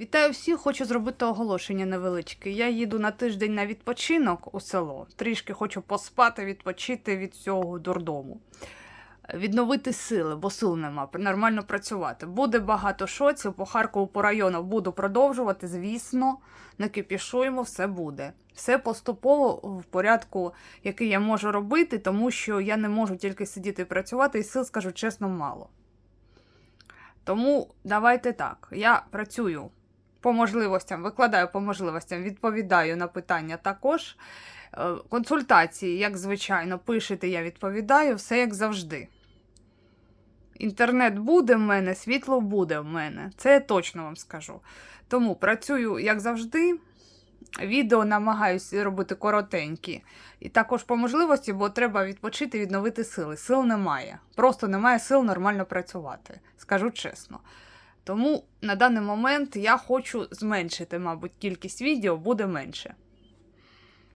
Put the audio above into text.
Вітаю всіх, хочу зробити оголошення невеличке. Я їду на тиждень на відпочинок у село. Трішки хочу поспати, відпочити від цього дурдому. Відновити сили, бо сил нема, нормально працювати. Буде багато шоців по Харкову, по району буду продовжувати, звісно, не кипішуємо, все буде. Все поступово в порядку, який я можу робити, тому що я не можу тільки сидіти і працювати, і сил, скажу чесно, мало. Тому давайте так. Я працюю по можливостям, викладаю по можливостям, відповідаю на питання також. Е, Консультації, як звичайно, пишете, я відповідаю, все як завжди. Інтернет буде в мене, світло буде в мене. Це я точно вам скажу. Тому працюю, як завжди. Відео намагаюся робити коротенькі. І також по можливості, бо треба відпочити, відновити сили. Сил немає. Просто немає сил нормально працювати, скажу чесно. Тому на даний момент я хочу зменшити, мабуть, кількість відео буде менше.